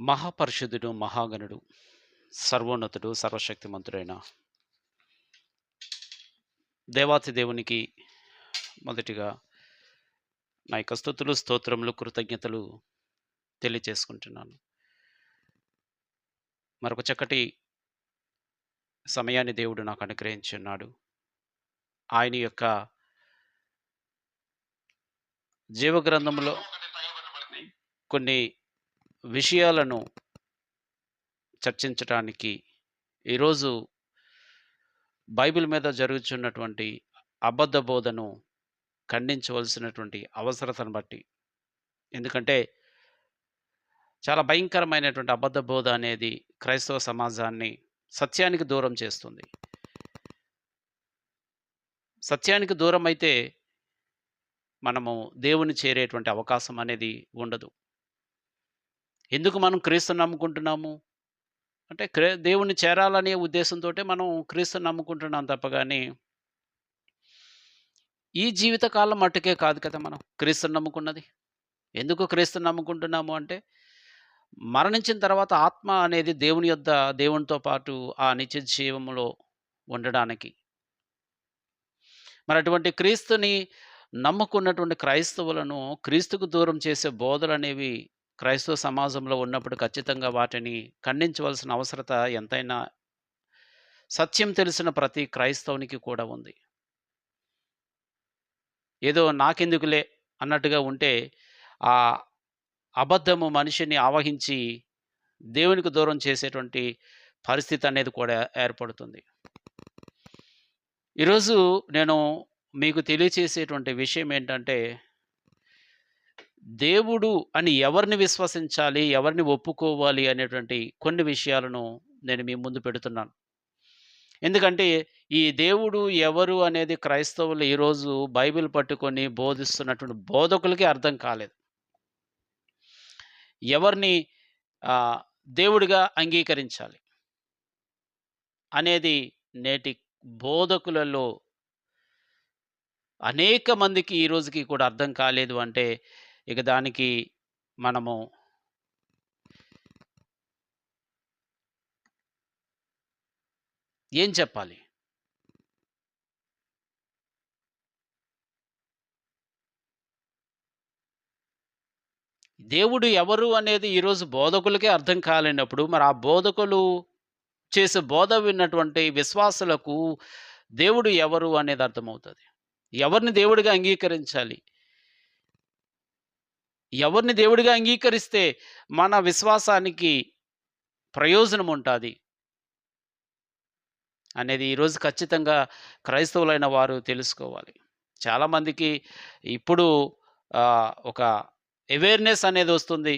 మహాపరిషుద్ధుడు మహాగణుడు సర్వోన్నతుడు సర్వశక్తిమంతుడైన దేవాతి దేవునికి మొదటిగా నా యొక్క స్థుతులు స్తోత్రములు కృతజ్ఞతలు తెలియచేసుకుంటున్నాను. మరొక చక్కటి సమయాన్ని దేవుడు నాకు అనుగ్రహించి ఉన్నాడు ఆయన యొక్క జీవగ్రంథంలో కొన్ని విషయాలను చర్చించటానికి ఈరోజు బైబిల్ మీద జరుగుతున్నటువంటి అబద్ధ బోధను ఖండించవలసినటువంటి అవసరతను బట్టి. ఎందుకంటే చాలా భయంకరమైనటువంటి అబద్ధ బోధ అనేది క్రైస్తవ సమాజాన్ని సత్యానికి దూరం చేస్తుంది. సత్యానికి దూరం అయితే మనము దేవుని చేరేటువంటి అవకాశం అనేది ఉండదు. ఎందుకు మనం క్రీస్తుని నమ్ముకుంటున్నాము? అంటే క్రే దేవుణ్ణి చేరాలనే ఉద్దేశంతో మనం క్రీస్తుని నమ్ముకుంటున్నాం తప్ప కానీ ఈ జీవితకాలం మట్టుకే కాదు కదా మనం క్రీస్తుని నమ్ముకున్నది. ఎందుకు క్రీస్తుని నమ్ముకుంటున్నాము అంటే మరణించిన తర్వాత ఆత్మ అనేది దేవుని యొద్ద దేవునితో పాటు ఆ నిత్య జీవములో ఉండడానికి. మరి అటువంటి క్రీస్తుని నమ్ముకున్నటువంటి క్రైస్తవులను క్రీస్తుకు దూరం చేసే బోధలు అనేవి క్రైస్తవ సమాజంలో ఉన్నప్పుడు ఖచ్చితంగా వాటిని ఖండించవలసిన అవసరత ఎంతైనా సత్యం తెలిసిన ప్రతి క్రైస్తవునికి కూడా ఉంది. ఏదో నాకెందుకులే అన్నట్టుగా ఉంటే ఆ అబద్ధము మనిషిని ఆవహించి దేవునికి దూరం చేసేటువంటి పరిస్థితి అనేది కూడా ఏర్పడుతుంది. ఈరోజు నేను మీకు తెలియచేసేటువంటి విషయం ఏంటంటే దేవుడు అని ఎవరిని విశ్వసించాలి ఎవరిని ఒప్పుకోవాలి అనేటువంటి కొన్ని విషయాలను నేను మీ ముందు పెడుతున్నాను. ఎందుకంటే ఈ దేవుడు ఎవరు అనేది క్రైస్తవులు ఈరోజు బైబిల్ పట్టుకొని బోధిస్తున్నటువంటి బోధకులకి అర్థం కాలేదు. ఎవరిని దేవుడిగా అంగీకరించాలి అనేది నేటి బోధకులలో అనేక మందికి ఈ రోజుకి కూడా అర్థం కాలేదు అంటే ఇక దానికి మనము ఏం చెప్పాలి? దేవుడు ఎవరు అనేది ఈరోజు బోధకులకే అర్థం కాలేనప్పుడు మరి ఆ బోధకులు చేసే బోధ విన్నటువంటి విశ్వాసులకు దేవుడు ఎవరు అనేది అర్థమవుతుంది? ఎవరిని దేవుడిగా అంగీకరించాలి? ఎవరిని దేవుడిగా అంగీకరిస్తే మన విశ్వాసానికి ప్రయోజనం ఉంటుంది అనేది ఈరోజు ఖచ్చితంగా క్రైస్తవులైన వారు తెలుసుకోవాలి. చాలామందికి ఇప్పుడు ఒక అవేర్నెస్ అనేది వస్తుంది.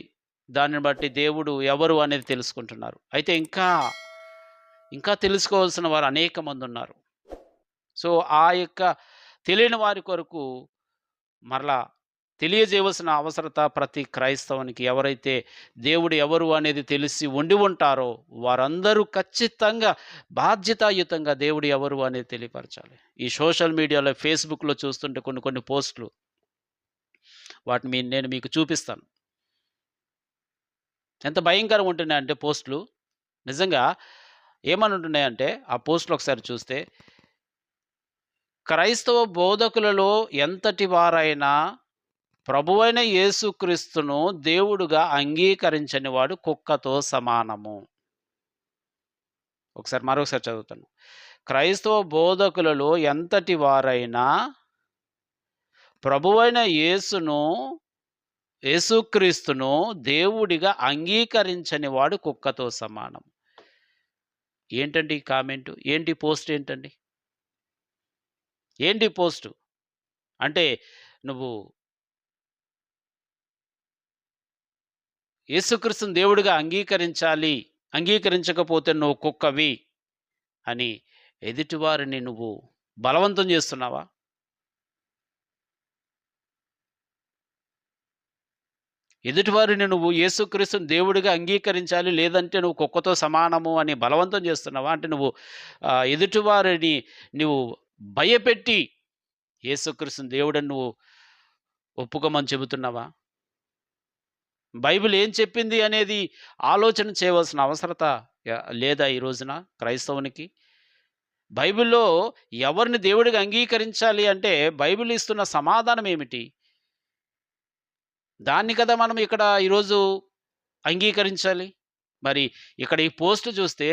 దానిని బట్టి దేవుడు ఎవరు అనేది తెలుసుకుంటున్నారు. అయితే ఇంకా ఇంకా తెలుసుకోవాల్సిన వారు అనేక మంది ఉన్నారు. సో ఆ యొక్క తెలియని వారి కొరకు మరలా తెలియజేయవలసిన అవసరత ప్రతి క్రైస్తవునికి. ఎవరైతే దేవుడు ఎవరు అనేది తెలిసి ఉండి ఉంటారో వారందరూ ఖచ్చితంగా బాధ్యతాయుతంగా దేవుడు ఎవరు అనేది తెలియపరచాలి. ఈ సోషల్ మీడియాలో ఫేస్బుక్లో చూస్తుంటే కొన్ని కొన్ని పోస్టులు. వాటిని మీ నేను మీకు చూపిస్తాను. ఎంత భయంకరంగా ఉంటున్నాయంటే పోస్టులు. నిజంగా ఏమని ఉంటున్నాయంటే ఆ పోస్టులు ఒకసారి చూస్తే క్రైస్తవ బోధకులలో ఎంతటి వారైనా ప్రభువైన యేసుక్రీస్తును దేవుడుగా అంగీకరించని వాడు కుక్కతో సమానము. ఒకసారి మరొకసారి చదువుతాను. క్రైస్తవ బోధకులలో ఎంతటి వారైనా ప్రభువైన యేసును యేసుక్రీస్తును దేవుడిగా అంగీకరించని వాడు కుక్కతో సమానం. ఏంటండి ఈ ఏంటి పోస్ట్ ఏంటండి? ఏంటి పోస్టు? అంటే నువ్వు యేసుక్రీస్తుని దేవుడిగా అంగీకరించాలి. అంగీకరించకపోతే నువ్వు కుక్కవి అని ఎదుటివారిని నువ్వు బలవంతం చేస్తున్నావా? ఎదుటివారిని నువ్వు యేసుక్రీస్తుని దేవుడిగా అంగీకరించాలి లేదంటే నువ్వు కుక్కతో సమానము అని బలవంతం చేస్తున్నావా? అంటే నువ్వు ఎదుటివారిని నువ్వు భయపెట్టి యేసుక్రీస్తుని దేవుడని నువ్వు ఒప్పుకోమని చెబుతున్నావా? బైబిల్ ఏం చెప్పింది అనేది ఆలోచన చేయవలసిన అవసరత లేదా ఈ రోజున క్రైస్తవునికి? బైబిల్లో ఎవరిని దేవుడిగా అంగీకరించాలి అంటే బైబిల్ ఇస్తున్న సమాధానం ఏమిటి? దాన్ని కదా మనం ఇక్కడ ఈరోజు అంగీకరించాలి. మరి ఇక్కడ ఈ పోస్ట్ చూస్తే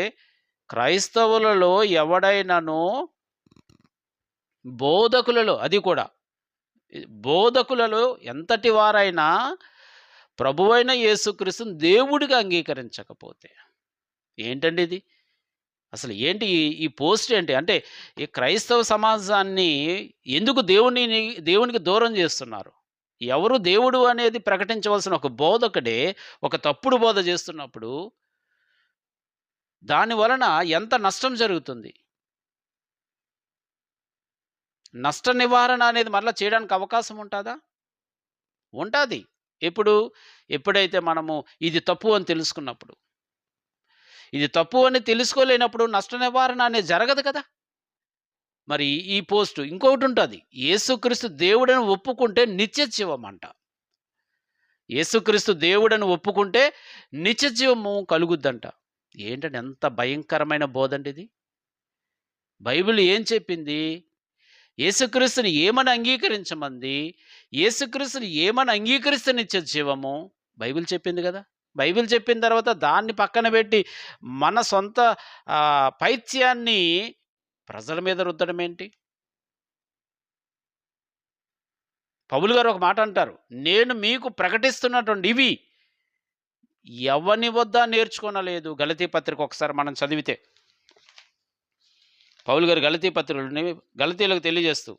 క్రైస్తవులలో ఎవడైనాను బోధకులలో అది కూడా బోధకులలో ఎంతటి వారైనా ప్రభువైన యేసుక్రీస్తుని దేవుడిగా అంగీకరించకపోతే ఏంటండి ఇది? అసలు ఏంటి ఈ ఈ పోస్ట్ ఏంటి? అంటే ఈ క్రైస్తవ సమాజాన్ని ఎందుకు దేవుని దేవునికి దూరం చేస్తున్నారు? ఎవరు దేవుడు అనేది ప్రకటించవలసిన ఒక బోధకుడే ఒక తప్పుడు బోధ చేస్తున్నప్పుడు దాని వలన ఎంత నష్టం జరుగుతుంది? నష్ట నివారణ అనేది మరలా చేయడానికి అవకాశం ఉంటుందా? ఉంటుంది. ఎప్పుడు ఎప్పుడైతే మనము ఇది తప్పు అని తెలుసుకున్నప్పుడు ఇది తప్పు అని తెలుసుకోలేనప్పుడు నష్ట నివారణ అనేది జరగదు కదా! మరి ఈ పోస్టు ఇంకొకటి ఉంటుంది యేసుక్రీస్తు దేవుడని ఒప్పుకుంటే నిత్య జీవం అంట యేసుక్రీస్తు దేవుడని ఒప్పుకుంటే నిత్య జీవము కలుగుద్దంట. ఏంటంటే ఎంత భయంకరమైన బోధండి ఇది? బైబిల్ ఏం చెప్పింది? యేసుక్రీస్తుని ఏమని అంగీకరించమంది? యేసుక్రీస్తుని ఏమని అంగీకరిస్తే నిత్య జీవము? బైబిల్ చెప్పింది కదా. బైబిల్ చెప్పిన తర్వాత దాన్ని పక్కన పెట్టి మన సొంత పైత్యాన్ని ప్రజల మీద రుద్దడం ఏంటి? పౌలు గారు ఒక మాట అంటారు నేను మీకు ప్రకటిస్తున్నటువంటి ఇవి ఎవని వద్ద నేర్చుకోనలేదు. గలతీ పత్రిక ఒకసారి మనం చదివితే పౌలు గారు గలతీ పత్రులని గలతీలకు తెలియజేస్తూ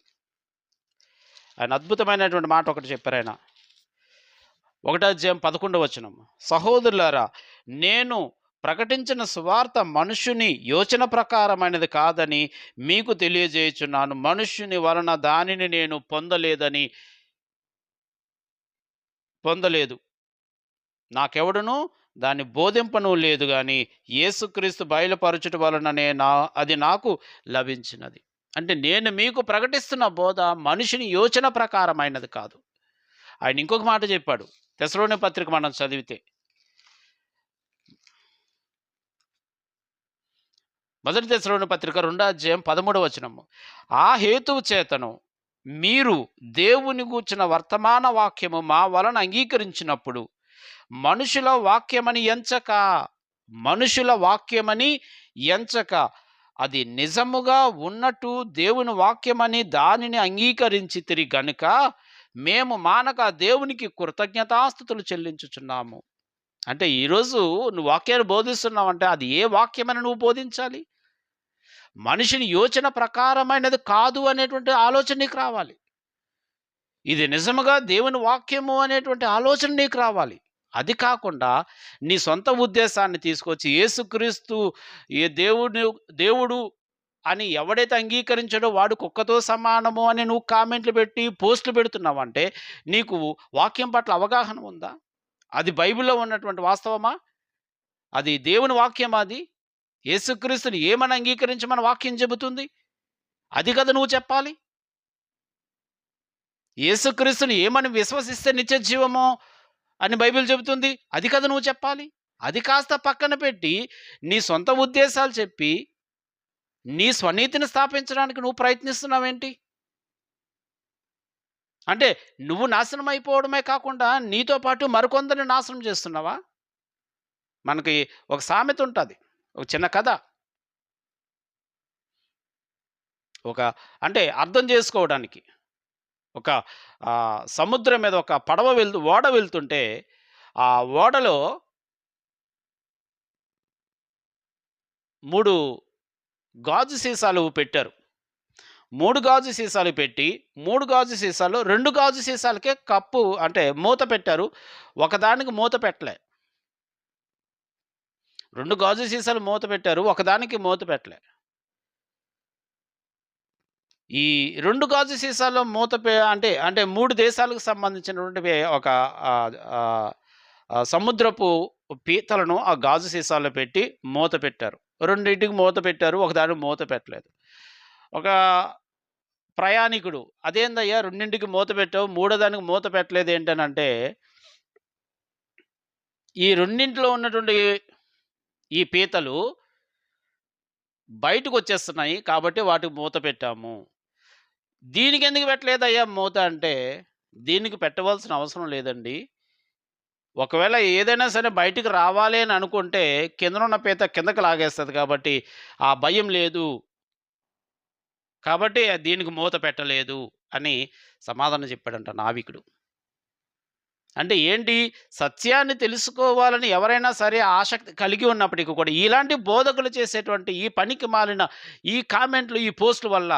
ఆయన అద్భుతమైనటువంటి మాట ఒకటి చెప్పారు ఆయన. ఒకటో అధ్యాయం పదకొండవ వచనం. సహోదరులారా నేను ప్రకటించిన సువార్త మనుషుని యోచన ప్రకారమైనది కాదని మీకు తెలియజేయుచున్నాను. మనుష్యుని వలన దానిని నేను పొందలేదని పొందలేదు. నాకెవడును దాన్ని బోధింపను లేదు కానీ యేసుక్రీస్తు బయలుపరచుట వలననే నా అది నాకు లభించినది. అంటే నేను మీకు ప్రకటిస్తున్న బోధ మనిషిని యోచన ప్రకారమైనది కాదు. ఆయన ఇంకొక మాట చెప్పాడు. తెసలోని పత్రిక మనం చదివితే మొదటి దశలోని పత్రిక రెండో అధ్యాయం పదమూడవ వచనము. ఆ హేతువు చేతను మీరు దేవుని గూర్చిన వర్తమాన వాక్యము మా వలన అంగీకరించినప్పుడు మనుషుల వాక్యమని ఎంచక. మనుషుల వాక్యమని ఎంచక. అది నిజముగా ఉన్నట్టు దేవుని వాక్యమని దానిని అంగీకరించి తిరిగి గనుక మేము మానక దేవునికి కృతజ్ఞతాస్థుతులు చెల్లించుచున్నాము. అంటే ఈరోజు నువ్వు వాక్యాన్ని బోధిస్తున్నావంటే అది ఏ వాక్యమని నువ్వు బోధించాలి? మనిషిని యోచన ప్రకారమైనది కాదు అనేటువంటి ఆలోచన నీకు రావాలి. ఇది నిజముగా దేవుని వాక్యము అనేటువంటి ఆలోచన నీకు రావాలి. అది కాకుండా నీ సొంత ఉద్దేశాన్ని తీసుకొచ్చి యేసుక్రీస్తు ఏ దేవుడు దేవుడు అని ఎవడైతే అంగీకరించాడో వాడు కుక్కతో సమానము అని నువ్వు కామెంట్లు పెట్టి పోస్టులు పెడుతున్నావంటే నీకు వాక్యం పట్ల అవగాహన ఉందా? అది బైబిల్లో ఉన్నటువంటి వాస్తవమా? అది దేవుని వాక్యం అది? యేసుక్రీస్తుని ఏమని అంగీకరించమని వాక్యం చెబుతుంది? అది కదా నువ్వు చెప్పాలి. యేసుక్రీస్తుని ఏమని విశ్వసిస్తే నిత్య జీవమో? అని బైబిల్ చెబుతుంది. అది కదా నువ్వు చెప్పాలి. అది కాస్త పక్కన పెట్టి నీ సొంత ఉద్దేశాలు చెప్పి నీ స్వనీతిని స్థాపించడానికి నువ్వు ప్రయత్నిస్తున్నావేంటి? అంటే నువ్వు నాశనం అయిపోవడమే కాకుండా నీతో పాటు మరికొందరిని నాశనం చేస్తున్నావా? మనకి ఒక సామెత ఉంటుంది. ఒక చిన్న కథ. ఒక అంటే అర్థం చేసుకోవడానికి. ఒక సముద్రం మీద ఒక పడవ వెళ్తూ ఓడ వెళ్తుంటే ఆ ఓడలో మూడు గాజు సీసాలు పెట్టారు. మూడు గాజు సీసాలు పెట్టి మూడు గాజు సీసాలు రెండు గాజు సీసాలకే కప్పు అంటే మూత పెట్టారు. ఒకదానికి మూత పెట్టలే. రెండు గాజు సీసాలు మూత పెట్టారు. ఒకదానికి మూత పెట్టలే. ఈ రెండు గాజు సీసాల్లో మూత పె- అంటే అంటే మూడు దేశాలకు సంబంధించినటువంటి ఒక సముద్రపు పీతలను ఆ గాజు సీసాల్లో పెట్టి మూత పెట్టారు రెండింటికి మూత పెట్టారు ఒకదాని మూత పెట్టలేదు ఒక ప్రయాణికుడు అదేందయ్యా రెండింటికి మూత పెట్టావు మూడో దానికి మూత పెట్టలేదు ఏంటనంటే ఈ రెండింటిలో ఉన్నటువంటి ఈ పీతలు బయటకు వచ్చేస్తున్నాయి కాబట్టి వాటికి మూత పెట్టాము. దీనికి ఎందుకు పెట్టలేదయ్యా మూత అంటే, దీనికి పెట్టవలసిన అవసరం లేదండి. ఒకవేళ ఏదైనా సరే బయటికి రావాలి అని అనుకుంటే కిందనున్న పీత కిందకి లాగేస్తుంది కాబట్టి ఆ భయం లేదు. కాబట్టి దీనికి మూత పెట్టలేదు అని సమాధానం చెప్పాడంట నావికుడు. అంటే ఏంటి? సత్యాన్ని తెలుసుకోవాలని ఎవరైనా సరే ఆసక్తి కలిగి ఉన్నప్పటికీ కూడా ఇలాంటి బోధకులు చేసేటువంటి ఈ పనికి మాలిన ఈ కామెంట్లు, ఈ పోస్టుల వల్ల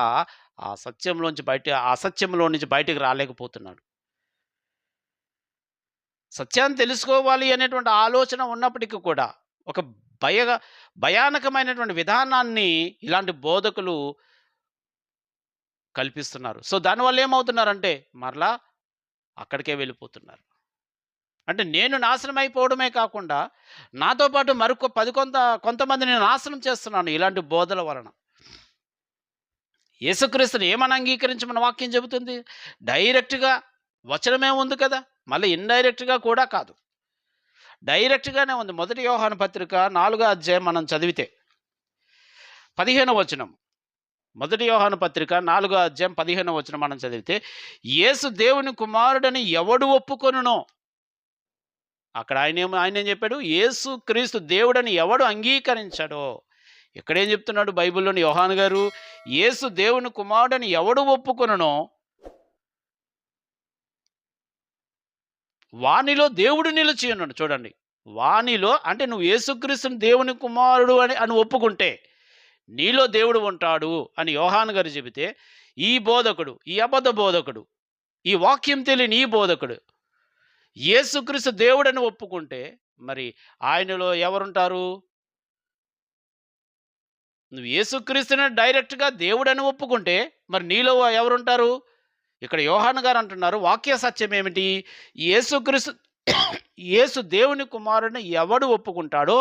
ఆ సత్యంలోంచి బయట అసత్యంలో నుంచి బయటికి రాలేకపోతున్నాడు. సత్యాన్ని తెలుసుకోవాలి అనేటువంటి ఆలోచన ఉన్నప్పటికీ కూడా ఒక భయగా భయానకమైనటువంటి విధానాన్ని ఇలాంటి బోధకులు కల్పిస్తున్నారు. సో దానివల్ల ఏమవుతున్నారంటే మరలా అక్కడికే వెళ్ళిపోతున్నారు. అంటే నేను నాశనం అయిపోవడమే కాకుండా నాతో పాటు మరొక పది కొంత కొంతమందిని నాశనం చేస్తున్నాను ఇలాంటి బోధల వలన. యేసుక్రీస్తుని ఏమని అంగీకరించమని వాక్యం చెబుతుంది? డైరెక్ట్‌గా వచనమే ఉంది కదా! మళ్ళీ ఇండైరెక్ట్‌గా కూడా కాదు. డైరెక్ట్‌గానే ఉంది. మొదటి యోహాను పత్రిక నాలుగో అధ్యాయం మనం చదివితే 15 వచనం. మొదటి యోహాను పత్రిక నాలుగో అధ్యాయం 15 వచనం మనం చదివితే, యేసు దేవుని కుమారుడని ఎవడు ఒప్పుకొనునో అక్కడ ఆయనేమో ఆయనేం చెప్పాడు? యేసు క్రీస్తు దేవుడని ఎవడు అంగీకరించాడో ఇక్కడేం చెప్తున్నాడు బైబిల్‌లోని యోహాన్ గారు? యేసు దేవుని కుమారుడని ఎవడు ఒప్పుకొనునో వానిలో దేవుడు నిలిచి ఉన్నాడు. చూడండి. వానిలో అంటే నువ్వు యేసుక్రీస్తుని దేవుని కుమారుడు అని అని ఒప్పుకుంటే నీలో దేవుడు ఉంటాడు అని యోహాన్ గారు చెబితే, ఈ బోధకుడు, ఈ అబద్ధ బోధకుడు, ఈ వాక్యం తెలియని ఈ బోధకుడు యేసుక్రీస్తు దేవుడని ఒప్పుకుంటే మరి ఆయనలో ఎవరుంటారు? నువ్వు యేసుక్రీస్తుని డైరెక్ట్‌గా దేవుడని ఒప్పుకుంటే మరి నీలో ఎవరుంటారు? ఇక్కడ యోహాను గారు అంటున్నారు వాక్య సత్యం ఏమిటి? యేసుక్రీస్తు యేసు దేవుని కుమారుని ఎవడు ఒప్పుకుంటాడో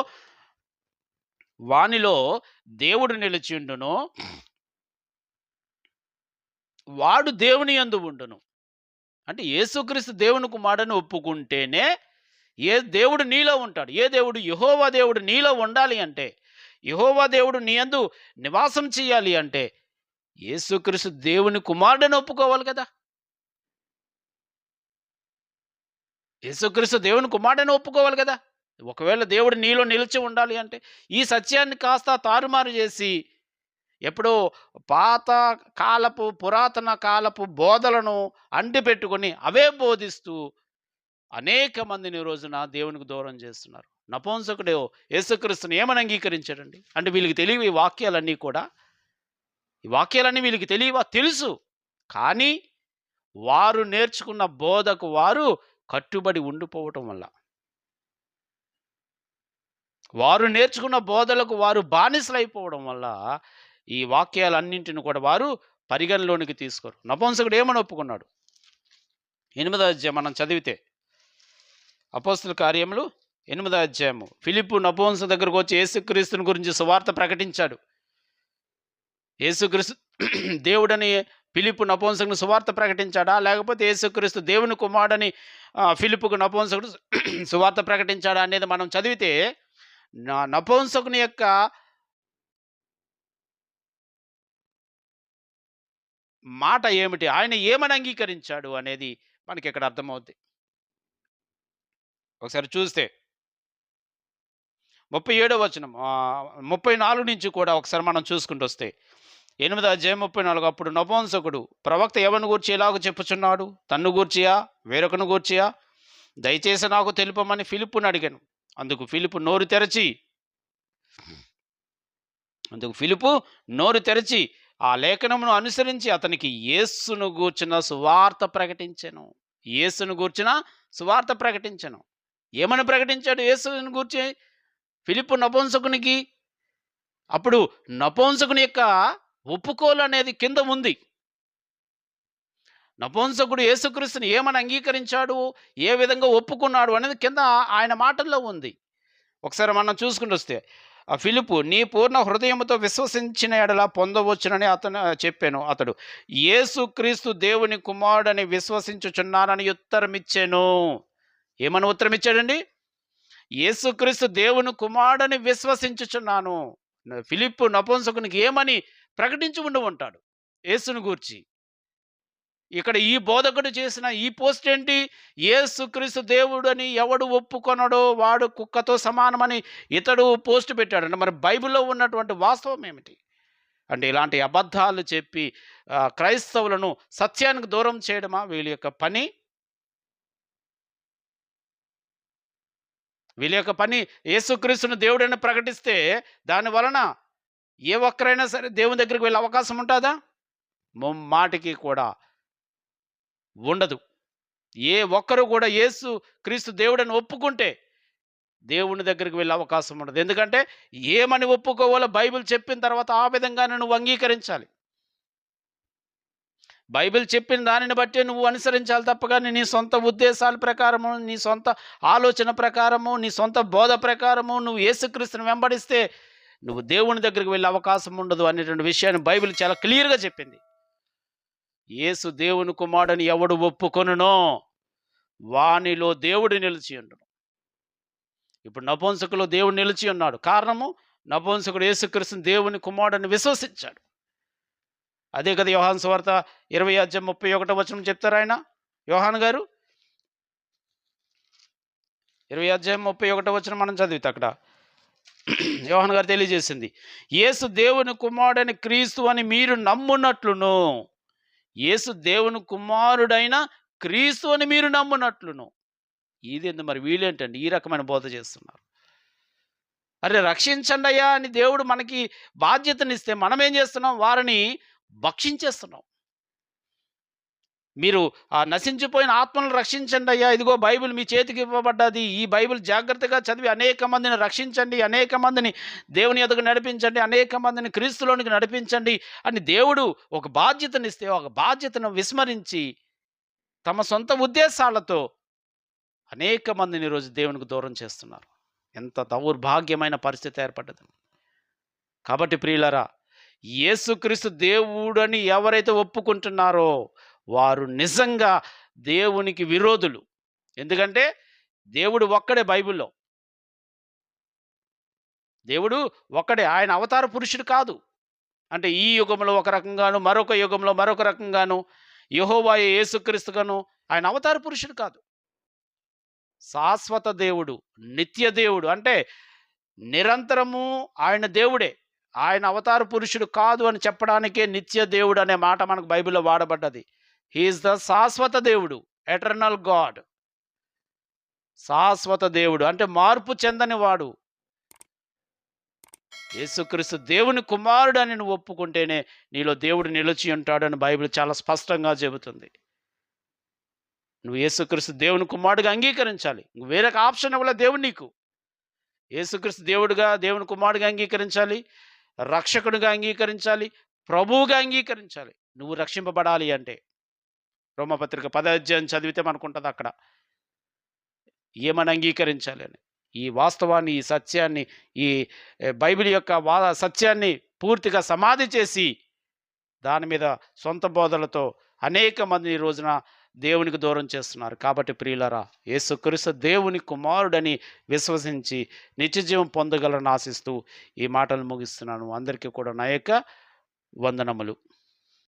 వానిలో దేవుడు నిలిచిండును. వాడు దేవుని యందు ఉండును. అంటే యేసుక్రీస్తు దేవుని కుమారుడని ఒప్పుకుంటేనే ఏ దేవుడు నీలో ఉంటాడు. ఏ దేవుడు? యహోవా దేవుడు నీలో ఉండాలి అంటే, యహోవా దేవుడు నీయందు నివాసం చేయాలి అంటే యేసుక్రీస్తు దేవుని కుమారుడని ఒప్పుకోవాలి కదా! యేసుక్రీస్తు దేవుని కుమారుడని ఒప్పుకోవాలి కదా! ఒకవేళ దేవుడు నీలో నిలిచి ఉండాలి అంటే, ఈ సత్యాన్ని కాస్త తారుమారు చేసి ఎప్పుడో పాత కాలపు, పురాతన కాలపు బోధలను అంటిపెట్టుకొని అవే బోధిస్తూ అనేక మందిని రోజున దేవునికి దూరం చేస్తున్నారు. నపంసకుడు యేసుక్రీస్తుని ఏమని అంగీకరించాడండి? అంటే వీళ్ళకి తెలియవు ఈ వాక్యాలన్నీ కూడా. ఈ వాక్యాలన్నీ వీళ్ళకి తెలియవా? తెలుసు. కానీ వారు నేర్చుకున్న బోధకు వారు కట్టుబడి ఉండిపోవటం వల్ల. వారు నేర్చుకున్న బోధలకు వారు బానిసలైపోవడం వల్ల ఈ వాక్యాలన్నింటిని కూడా వారు పరిగణలోనికి తీసుకోరు. నపంసకుడు ఏమని ఒప్పుకున్నాడు? ఎనిమిదో అధ్యాయం మనం చదివితే అపోస్తుల కార్యములు ఎనిమిదో అధ్యాయము. ఫిలిప్పు నపుంస దగ్గరకు వచ్చి యేసుక్రీస్తుని గురించి సువార్త ప్రకటించాడు. యేసుక్రీస్తు దేవుడని ఫిలిప్పు నపోంసకుని సువార్త ప్రకటించాడా? లేకపోతే యేసుక్రీస్తు దేవుని కుమారుడని ఫిలిప్పుకు నపోంసకుడు సువార్త ప్రకటించాడా? అనేది మనం చదివితే నా నపుంసకుని యొక్క మాట ఏమిటి? ఆయన ఏమని అంగీకరించాడు అనేది మనకి ఇక్కడ అర్థమవుద్ది. ఒకసారి చూస్తే 37 వచనం ముప్పై నాలుగు నుంచి కూడా ఒకసారి మనం చూసుకుంటొస్తే 8 అధ్యాయం 34 అప్పుడు నపుంసకుడు ప్రవక్త ఎవరిని గూర్చి ఎలాగో చెప్పుచున్నాడు? తన్ను గూర్చియా? వేరొకను గూర్చియా? దయచేసి నాకు తెలుపమని ఫిలిప్పుని అడిగాను. అందుకు ఫిలిపు నోరు తెరచి అందుకు ఫిలిపు నోరు తెరచి ఆ లేఖనమును అనుసరించి అతనికి యేసును గూర్చిన సువార్త ప్రకటించను యేసును గూర్చిన సువార్త ప్రకటించను ఏమని ప్రకటించాడు యేసుని గూర్చి? ఫిలిప్పు నపుంసకునికి అప్పుడు నపుంసకుని యొక్క ఒప్పుకోలు అనేది కింద ఉంది. నపుంసకుడు యేసుక్రీస్తుని ఏమని అంగీకరించాడు? ఏ విధంగా ఒప్పుకున్నాడు? అనేది కింద ఆయన మాటల్లో ఉంది. ఒకసారి మనం చూసుకుంటొస్తే ఆ ఫిలిపు నీ పూర్ణ హృదయంతో విశ్వసించిన ఎడలా పొందవచ్చునని అతను చెప్పాను అతడు. యేసుక్రీస్తు దేవుని కుమారుడని విశ్వసించుచున్నానని ఉత్తరమిచ్చాను ఏమని ఉత్తరమిచ్చాడండి? యేసుక్రీస్తు దేవుని కుమారుడని విశ్వసించుచున్నాను. ఫిలిప్పు నపుంసకునికి ఏమని ప్రకటించి ఉండి ఉంటాడు యేసును గూర్చి. ఇక్కడ ఈ బోధకుడు చేసిన ఈ పోస్ట్ ఏంటి? యేసుక్రీస్తు దేవుడు అని ఎవడు ఒప్పుకొనడో వాడు కుక్కతో సమానమని ఇతడు పోస్ట్ పెట్టాడు. అంటే మరి బైబిల్లో ఉన్నటువంటి వాస్తవం ఏమిటి? అంటే ఇలాంటి అబద్ధాలు చెప్పి క్రైస్తవులను సత్యానికి దూరం చేయడమా? వీళ్ళ యొక్క పని వీళ్ళ యొక్క పని యేసుక్రీస్తును దేవుడని ప్రకటిస్తే దాని వలన ఏ ఒక్కరైనా సరే దేవుని దగ్గరికి వెళ్ళే అవకాశం ఉంటుందా? మాటికి కూడా ఉండదు. ఏ ఒక్కరు కూడా యేసు క్రీస్తు దేవుడని ఒప్పుకుంటే దేవుని దగ్గరికి వెళ్ళే అవకాశం ఉండదు. ఎందుకంటే ఏమని ఒప్పుకోవాలో బైబిల్ చెప్పిన తర్వాత ఆ విధంగా నువ్వు అంగీకరించాలి. బైబిల్ చెప్పిన దానిని బట్టి నువ్వు అనుసరించాలి తప్ప కానీ నీ సొంత ఉద్దేశాల ప్రకారము నీ సొంత ఆలోచన ప్రకారము నీ సొంత బోధ ప్రకారము నువ్వు యేసుక్రీస్తుని వెంబడిస్తే నువ్వు దేవుని దగ్గరికి వెళ్ళే అవకాశం ఉండదు అనేటువంటి విషయాన్ని బైబిల్ చాలా క్లియర్గా చెప్పింది. యేసు దేవుని కుమారుడని ఎవడు ఒప్పుకొనునో వానిలో దేవుడు నిలిచి ఉండను. ఇప్పుడు నపుంసకులు దేవుడు నిలిచి ఉన్నాడు. కారణము నపుంసకుడు యేసుక్రీస్తుని దేవుని కుమారుడని విశ్వసించాడు. అదే కదా యోహాన్ సువార్త ఇరవై అధ్యాయం ముప్పై ఒకటో వచనం చెప్తారు ఆయన? యోహాన్ గారు? ఇరవై అధ్యాయం ముప్పై ఒకటో వచనం మనం చదివితే అక్కడ. యోహాన్ గారు తెలియజేసింది. యేసు దేవుని కుమారుడైన క్రీస్తు అని మీరు నమ్మునట్లును. యేసు దేవుని కుమారుడైన క్రీస్తు అని మీరు నమ్మునట్లును. ఇది ఎందుకు మరి? వీళ్ళేంటండి ఈ రకమైన బోధ చేస్తున్నారు. అరే రక్షించండి అయ్యా అని దేవుడు మనకి బాధ్యతనిస్తే మనం ఏం చేస్తున్నాం? వారిని భక్షించేస్తున్నాం మీరు ఆ నశించిపోయిన ఆత్మలను రక్షించండి అయ్యా. ఇదిగో బైబిల్ మీ చేతికి ఇవ్వబడ్డది. ఈ బైబిల్ జాగ్రత్తగా చదివి అనేక మందిని రక్షించండి అనేక మందిని దేవుని ఎదుగు నడిపించండి అనేక మందిని క్రీస్తులోనికి నడిపించండి అని దేవుడు ఒక బాధ్యతనిస్తే ఒక బాధ్యతను విస్మరించి తమ సొంత ఉద్దేశాలతో అనేక మందిని ఈరోజు దేవునికి దూరం చేస్తున్నారు. ఎంత దౌర్భాగ్యమైన పరిస్థితి ఏర్పడ్డది. కాబట్టి ప్రియులరా యేసుక్రీస్తు దేవుడని ఎవరైతే ఒప్పుకుంటున్నారో వారు నిజంగా దేవునికి విరోధులు. ఎందుకంటే దేవుడు ఒక్కడే బైబిల్లో. దేవుడు ఒక్కడే ఆయన అవతార పురుషుడు కాదు. అంటే ఈ యుగంలో ఒక రకంగాను మరొక యుగంలో మరొక రకంగాను యహోవాయ యేసుక్రీస్తుగాను ఆయన అవతార పురుషుడు కాదు. శాశ్వత దేవుడు నిత్య దేవుడు. అంటే నిరంతరము ఆయన దేవుడే. ఆయన అవతార పురుషుడు కాదు అని చెప్పడానికే నిత్య దేవుడు అనే మాట మనకు బైబిల్లో వాడబడ్డది. హీఈస్ ద శాశ్వత దేవుడు ఎటర్నల్ గాడ్ శాశ్వత దేవుడు అంటే మార్పు చెందని వాడు. యేసుక్రీస్తు దేవుని కుమారుడు అని నువ్వు ఒప్పుకుంటేనే నీలో దేవుడు నిలిచి ఉంటాడని బైబిల్ చాలా స్పష్టంగా చెబుతుంది. నువ్వు యేసుక్రీస్తు దేవుని కుమారుడుగా అంగీకరించాలి. నువ్వు వేరొక ఆప్షన్ ఇవ్వలే దేవుడు నీకు. యేసుక్రీస్తు దేవుడుగా దేవుని కుమారుడుగా అంగీకరించాలి. రక్షకునిగా అంగీకరించాలి ప్రభువుగా అంగీకరించాలి. నువ్వు రక్షింపబడాలి అంటే. రోమపత్రిక పదాధ్యాయం చదివితే మనకుంటుంది అక్కడ. ఏమని అంగీకరించాలి అని. ఈ వాస్తవాన్ని ఈ సత్యాన్ని ఈ బైబిల్ యొక్క వా సత్యాన్ని పూర్తిగా సమాధి చేసి దాని మీద సొంత బోధలతో అనేక మంది ఈ రోజున దేవునికి దూరం చేస్తున్నారు. కాబట్టి ప్రియులరా యేసుక్రీస్తు దేవుని కుమారుడని విశ్వసించి నిత్యజీవం పొందగలను ఆశిస్తూ ఈ మాటలు ముగిస్తున్నాను. అందరికీ కూడా నా యొక్క వందనములు.